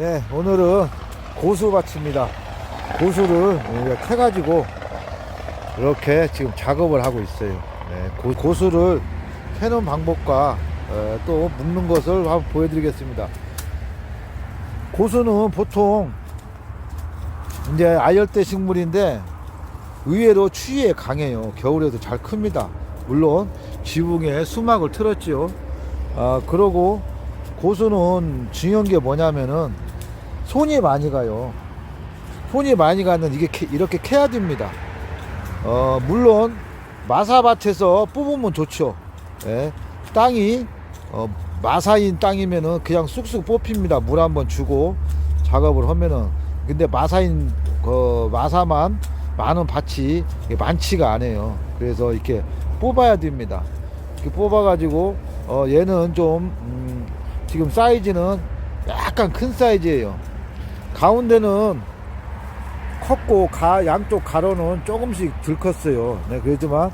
네, 오늘은 고수밭입니다. 고수를 캐가지고 이렇게 지금 작업을 하고 있어요. 네, 고, 고수를 캐는 방법과 어, 또 묶는 것을 한번 보여드리겠습니다. 고수는 보통 이제 아열대 식물인데 의외로 추위에 강해요. 겨울에도 잘 큽니다. 물론 지붕에 수막을 틀었지요. 아, 그러고 고수는 중요한 게 뭐냐면은 손이 많이 가요. 손이 많이 가는 이게 캐- 이렇게 캐야 됩니다. 어, 물론 마사밭에서 뽑으면 좋죠. 예, 땅이 어, 마사인 땅이면은 그냥 쑥쑥 뽑힙니다. 물 한번 주고 작업을 하면은 근데 마사인 그 마사만 많은 밭이 많지가 않아요. 그래서 이렇게 뽑아야 됩니다. 이렇게 뽑아가지고 어, 얘는 좀 음, 지금 사이즈는 약간 큰 사이즈예요. 가운데는 컸고 가 양쪽 가로는 조금씩 덜 컸어요. 네, 그렇지만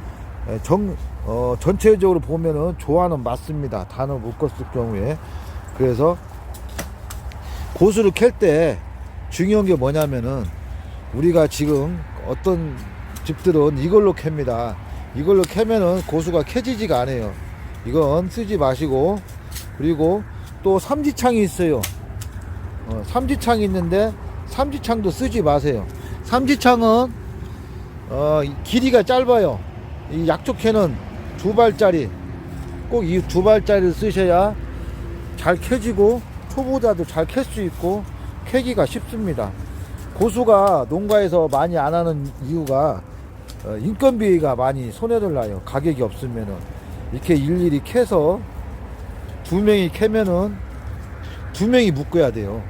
에, 정 어, 전체적으로 보면은 조화는 맞습니다. 단을 묶었을 경우에 그래서 고수를 캘 때 중요한 게 뭐냐면은 우리가 지금 어떤 집들은 이걸로 캡니다. 이걸로 캐면은 고수가 캐지지가 않아요. 이건 쓰지 마시고 그리고 또 삼지창이 있어요. 어, 삼지창이 있는데 삼지창도 쓰지 마세요. 삼지창은 어, 이 길이가 짧아요. 이 약초캐는 두 발짜리 꼭 이 두 발짜리를 쓰셔야 잘 캐지고 초보자도 잘 캘 수 있고 캐기가 쉽습니다. 고수가 농가에서 많이 안 하는 이유가 어, 인건비가 많이 손해를 나요. 가격이 없으면은 이렇게 일일이 캐서 두 명이 캐면은 두 명이 묶어야 돼요.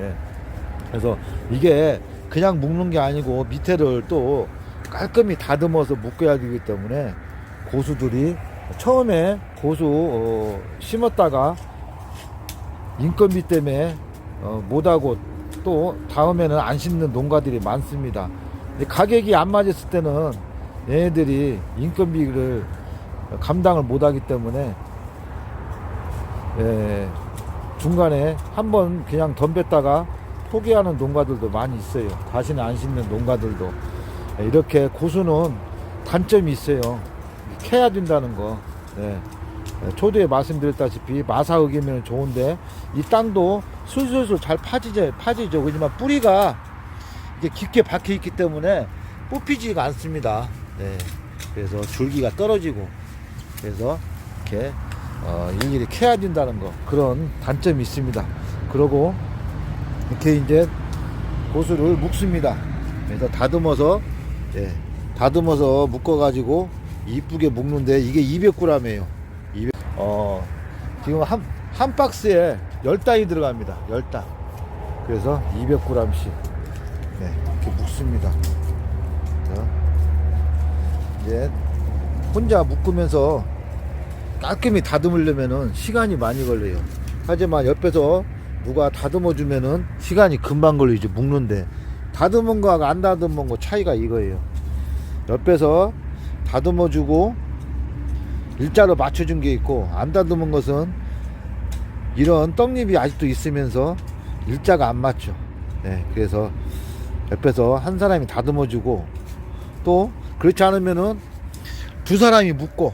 예. 그래서 이게 그냥 묶는 게 아니고 밑에를 또 깔끔히 다듬어서 묶어야 되기 때문에 고수들이 처음에 고수 어, 심었다가 인건비 때문에 어, 못하고 또 다음에는 안 심는 농가들이 많습니다. 가격이 안 맞았을 때는 얘네들이 인건비를 감당을 못하기 때문에 예, 중간에 한번 그냥 덤볐다가 포기하는 농가들도 많이 있어요. 다시는 안 심는 농가들도 예, 이렇게 고수는 단점이 있어요. 캐야 된다는 거. 예. 예, 초두에 말씀드렸다시피 마사흙이면 좋은데 이 땅도 술술술 잘 파지죠, 파지죠. 그지만 뿌리가 이게 깊게 박혀 있기 때문에 뽑히지가 않습니다. 네. 그래서 줄기가 떨어지고 그래서 이렇게 어, 일일이 캐야 된다는 거 그런 단점이 있습니다. 그러고 이렇게 이제 고수를 묶습니다. 그래서 다듬어서 예, 다듬어서 묶어가지고 이쁘게 묶는데 이게 200g이에요. 200, 어, 지금 한, 한 박스에 10단이 들어갑니다. 10단. 그래서 200g씩 네, 이렇게 묶습니다. 자, 이제 혼자 묶으면서 깔끔히 다듬으려면은 시간이 많이 걸려요. 하지만 옆에서 누가 다듬어 주면은 시간이 금방 걸리죠. 묶는데 다듬은 거하고 안 다듬은 거 차이가 이거예요. 옆에서 다듬어 주고 일자로 맞춰 준 게 있고 안 다듬은 것은 이런 떡잎이 아직도 있으면서 일자가 안 맞죠. 네, 그래서 옆에서 한 사람이 다듬어 주고 또 그렇지 않으면은 두 사람이 묶고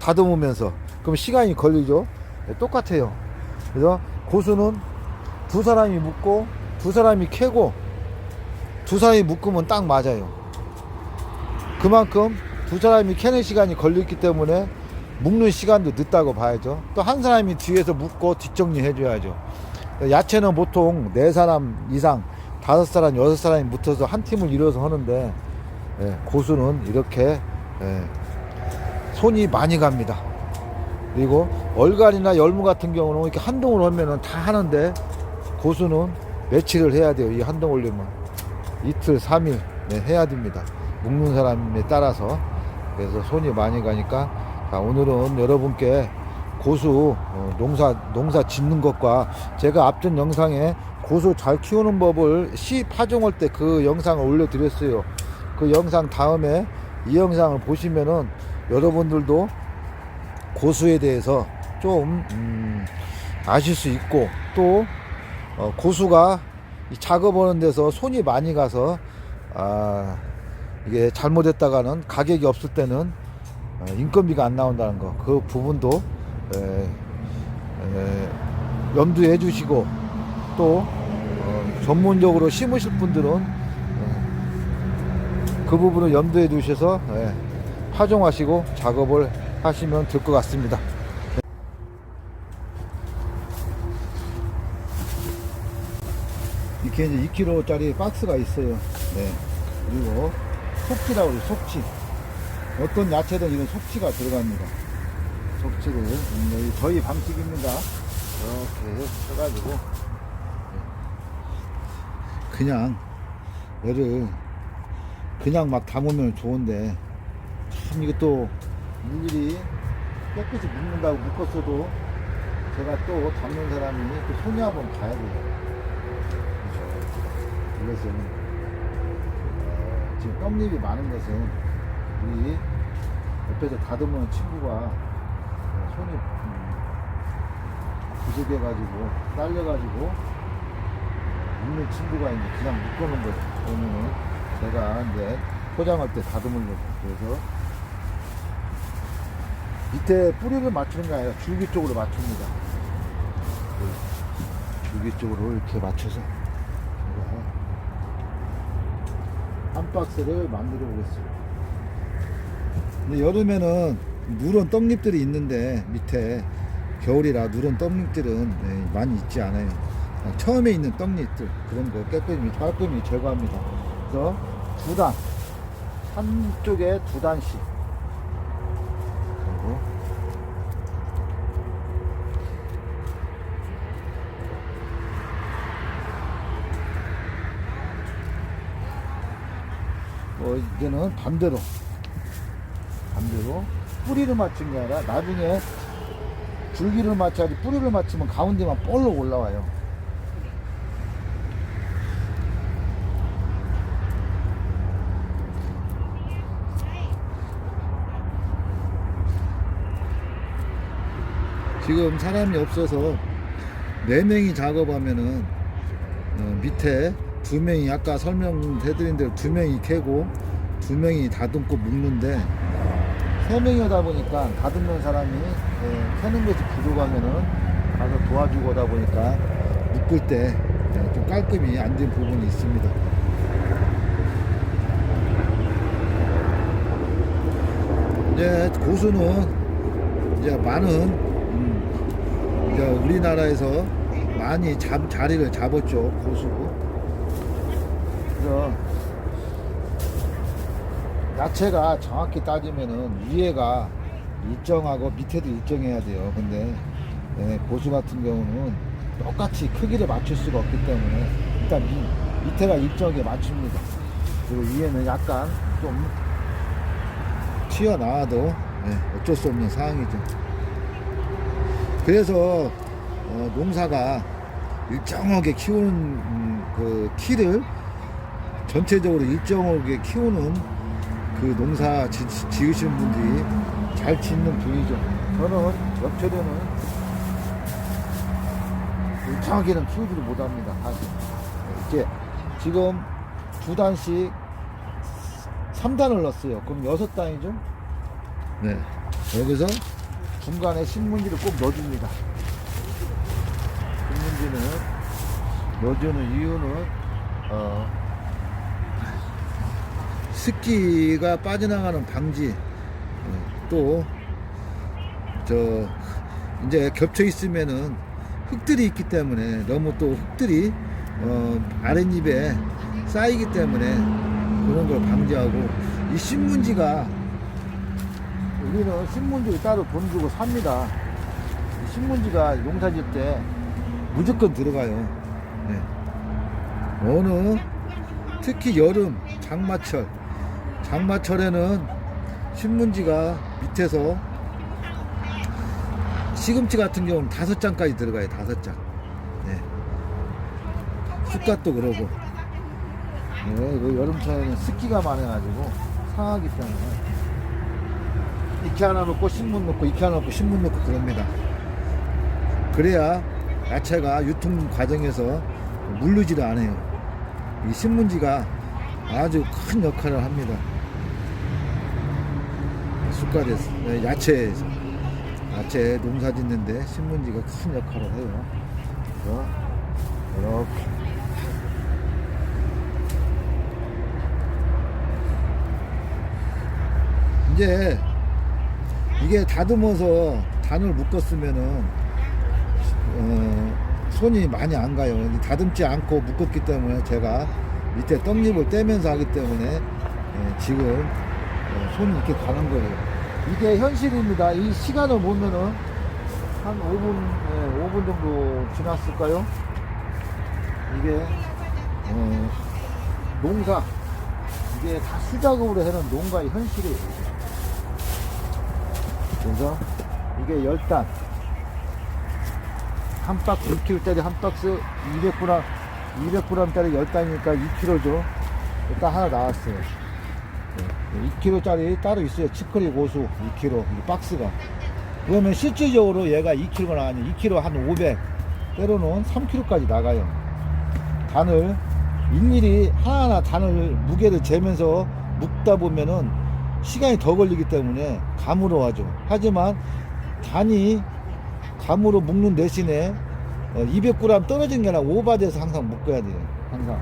다듬으면서 그럼 시간이 걸리죠. 네, 똑같아요. 그래서 고수는 두 사람이 묶고 두 사람이 캐고 두 사람이 묶으면 딱 맞아요. 그만큼 두 사람이 캐는 시간이 걸렸기 때문에 묶는 시간도 늦다고 봐야죠. 또 한 사람이 뒤에서 묶고 뒷정리 해줘야죠. 야채는 보통 네 사람 이상, 다섯 사람, 여섯 사람이 붙어서 한 팀을 이뤄서 하는데 예, 고수는 이렇게 예, 손이 많이 갑니다. 그리고 얼갈이나 열무 같은 경우는 이렇게 한 동을 하면은 다 하는데 고수는 며칠을 해야 돼요. 이 한동 올리면 이틀, 삼일 네, 해야 됩니다. 묶는 사람에 따라서 그래서 손이 많이 가니까 자, 오늘은 여러분께 고수 어, 농사 농사 짓는 것과 제가 앞전 영상에 고수 잘 키우는 법을 시 파종할 때 그 영상을 올려드렸어요. 그 영상 다음에 이 영상을 보시면은 여러분들도 고수에 대해서 좀 음, 아실 수 있고 또 어, 고수가 이 작업하는 데서 손이 많이 가서 아 이게 잘못했다가는 가격이 없을 때는 어, 인건비가 안 나온다는 거 그 부분도 에, 에, 염두해 주시고 또 어, 전문적으로 심으실 분들은 어, 그 부분을 염두해 두셔서 예, 파종하시고 작업을 하시면 될 것 같습니다. 이렇게 이제 2kg짜리 박스가 있어요. 네. 그리고 속지라고 그래요, 속지. 어떤 야채든 이런 속지가 들어갑니다. 속지를, 저희 방식입니다. 이렇게 해가지고, 네. 그냥, 얘를, 그냥 막 담으면 좋은데, 참 이것도 일일이 깨끗이 묶는다고 묶었어도, 제가 또 담는 사람이 또 손이 한번 가야 돼요. 이것은 어, 지금 떡잎이 많은 것은 우리 옆에서 다듬는 친구가 어, 손이 음, 부족해가지고 딸려가지고 있는 친구가 이제 그냥 묶어놓은 거죠. 그러면은 제가 이제 포장할 때 다듬으려고 그래서 밑에 뿌리를 맞추는 게 아니라 줄기 쪽으로 맞춥니다. 그 줄기 쪽으로 이렇게 맞춰서 한 박스를 만들어 보겠습니다. 근데 여름에는 누런 떡잎들이 있는데 밑에 겨울이라 누런 떡잎들은 네, 많이 있지 않아요. 처음에 있는 떡잎들 그런 거 깨끗이 깔끔히 제거합니다. 그래서 두 단, 한쪽에 두 단씩. 그리고 어, 이제는 반대로 반대로 뿌리를 맞춘 게 아니라 나중에 줄기를 맞춰야지 뿌리를 맞추면 가운데만 볼록 올라와요. 지금 사람이 없어서 네 명이 작업하면은 어, 밑에 두 명이 아까 설명해드린 대로 두 명이 캐고 두 명이 다듬고 묶는데 세 명이다 보니까 다듬는 사람이 예, 캐는 것이 부족하면은 가서 도와주고 하다 보니까 묶을 때 좀 깔끔히 안 된 부분이 있습니다. 이제 고수는 이제 많은 음, 이제 우리나라에서 많이 잡, 자리를 잡았죠 고수. 그래서 야채가 정확히 따지면은 위에가 일정하고 밑에도 일정해야 돼요. 근데 네, 고수 같은 경우는 똑같이 크기를 맞출 수가 없기 때문에 일단 미, 밑에가 일정하게 맞춥니다. 그리고 위에는 약간 좀 튀어나와도 네, 어쩔 수 없는 상황이죠. 그래서 어, 농사가 일정하게 키우는 음, 그 키를 전체적으로 일정하게 키우는 그 농사 지, 으신 분들이 잘 짓는 분이죠. 저는 옆철에는 일정하게는 키우지를 못합니다. 이렇게 지금 두 단씩 3단을 넣었어요. 그럼 여섯 단이죠? 네. 여기서 중간에 신문지를 꼭 넣어줍니다. 신문지는 넣어주는 이유는 어, 습기가 빠져나가는 방지 어, 또저 이제 겹쳐 있으면은 흙들이 있기 때문에 너무 또 흙들이 어, 아랫입에 쌓이기 때문에 그런 걸 방지하고 이 신문지가 우리는 신문지를 따로 돈 주고 삽니다. 이 신문지가 농사질 때 무조건 들어가요. 네. 어느 특히 여름 장마철 장마철에는 신문지가 밑에서 시금치 같은 경우는 다섯 장까지 들어가요 다섯 장 네. 쑥갓도 그러고 네, 그 여름철에는 습기가 많아가지고 상하기 때문에 익히 하나 넣고 신문 넣고 익히 하나 넣고 신문 넣고 그럽니다 그래야 야채가 유통 과정에서 물르지를 않아요. 이 신문지가 아주 큰 역할을 합니다. 숟가락에서, 네, 야채에서. 야채 농사 짓는데 신문지가 큰 역할을 해요. 그래서 이렇게. 이제 이게 다듬어서 단을 묶었으면은 어, 손이 많이 안 가요. 다듬지 않고 묶었기 때문에 제가 밑에 떡잎을 떼면서 하기 때문에 예, 지금 어, 손이 이렇게 가는 거예요. 이게 현실입니다. 이 시간을 보면은 한 5분, 예, 5분 정도 지났을까요? 이게 어, 농사 이게 다 수작업으로 해는 농가의 현실이에요. 그래서 이게 열단 한 박스 6kg짜리 한 박스 200g 200g짜리 열단이니까 2kg죠. 일단 하나 나왔어요. 2kg짜리 따로 있어요. 치커리 고수 2kg 이 박스가. 그러면 실질적으로 얘가 2kg가 나가니 2kg 한 500, 때로는 3kg까지 나가요. 단을 일일이 하나하나 단을 무게를 재면서 묶다 보면은 시간이 더 걸리기 때문에 감으로 하죠. 하지만 단이 감으로 묶는 대신에 200g 떨어진 게 아니라 오바돼서 항상 묶어야 돼요. 항상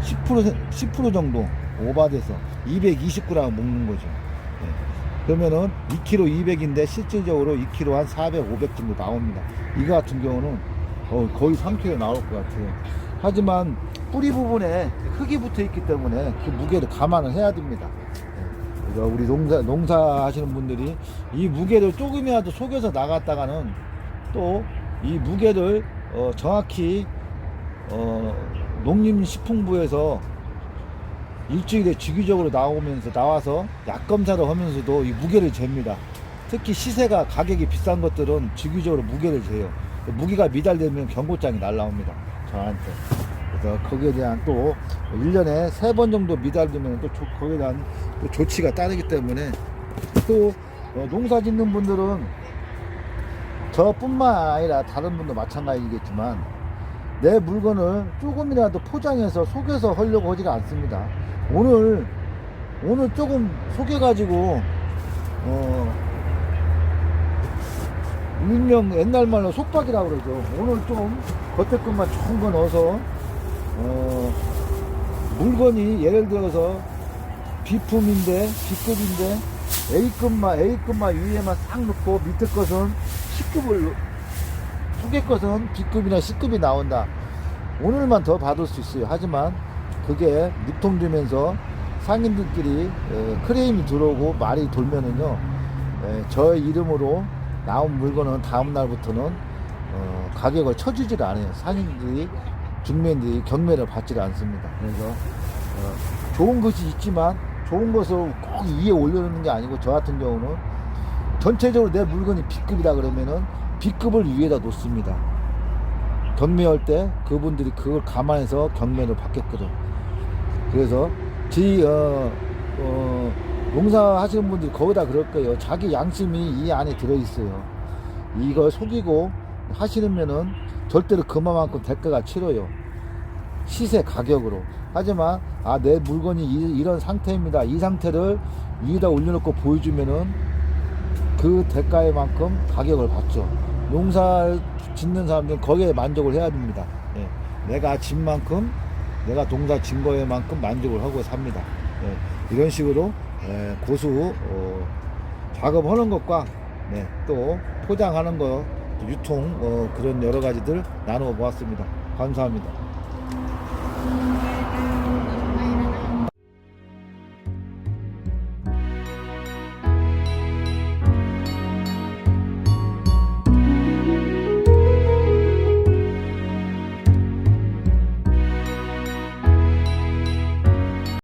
10% 10% 정도 오바돼서 220g 묶는 거죠. 예. 그러면은 2kg 200인데 실질적으로 2kg 한 400, 500 정도 나옵니다. 이거 같은 경우는 어, 거의 3kg 나올 것 같아요. 하지만 뿌리 부분에 흙이 붙어 있기 때문에 그 무게를 감안을 해야 됩니다. 예. 그래서 우리 농사, 농사 하시는 분들이 이 무게를 조금이라도 속여서 나갔다가는 또 이 무게를 어, 정확히 어, 농림식품부에서 일주일에 주기적으로 나오면서 나와서 약 검사를 하면서도 이 무게를 잽니다. 특히 시세가 가격이 비싼 것들은 주기적으로 무게를 재요. 무게가 미달되면 경고장이 날라옵니다. 저한테. 그래서 거기에 대한 또 1년에 3번 정도 미달되면 또 조- 거기에 대한 또 조치가 따르기 때문에 또 어, 농사 짓는 분들은 저뿐만 아니라 다른 분도 마찬가지겠지만 내 물건을 조금이라도 포장해서 속여서 하려고 하지가 않습니다. 오늘 오늘 조금 속여가지고 어 일명 옛날 말로 속박이라고 그러죠. 오늘 좀 겉에 것만 좋은 거 넣어서 어 물건이 예를 들어서 B품인데 B급인데 A급만 A급만 위에만 싹 넣고 밑에 것은 C급을 속의 것은 B급이나 C급이 나온다. 오늘만 더 받을 수 있어요. 하지만 그게 유통되면서 상인들끼리 에, 크레임이 들어오고 말이 돌면은요, 에, 저의 이름으로 나온 물건은 다음 날부터는 어, 가격을 쳐주질 않아요. 상인들이 중매인들이 경매를 받지를 않습니다. 그래서 어, 좋은 것이 있지만 좋은 것을 꼭 위에 올려놓는 게 아니고 저 같은 경우는 전체적으로 내 물건이 B급이다 그러면은 B급을 위에다 놓습니다. 경매할 때 그분들이 그걸 감안해서 경매를 받겠거든. 그래서 지 어, 어, 농사 하시는 분들이 거의 다 그럴 거예요. 자기 양심이 이 안에 들어 있어요. 이걸 속이고 하시면은 절대로 그만큼 대가가 치러요. 시세 가격으로. 하지만 아 내 물건이 이, 런 상태입니다. 이 상태를 위에다 올려놓고 보여주면은 그 대가에 만큼 가격을 받죠. 농사 짓는 사람들은 거기에 만족을 해야 됩니다. 예. 내가 진 만큼 내가 농사 진 거에 만큼 만족을 하고 삽니다. 예. 이런 식으로 예, 고수 어, 작업하는 것과 네, 또 포장하는 거 유통 어, 그런 여러 가지들 나누어 보았습니다. 감사합니다.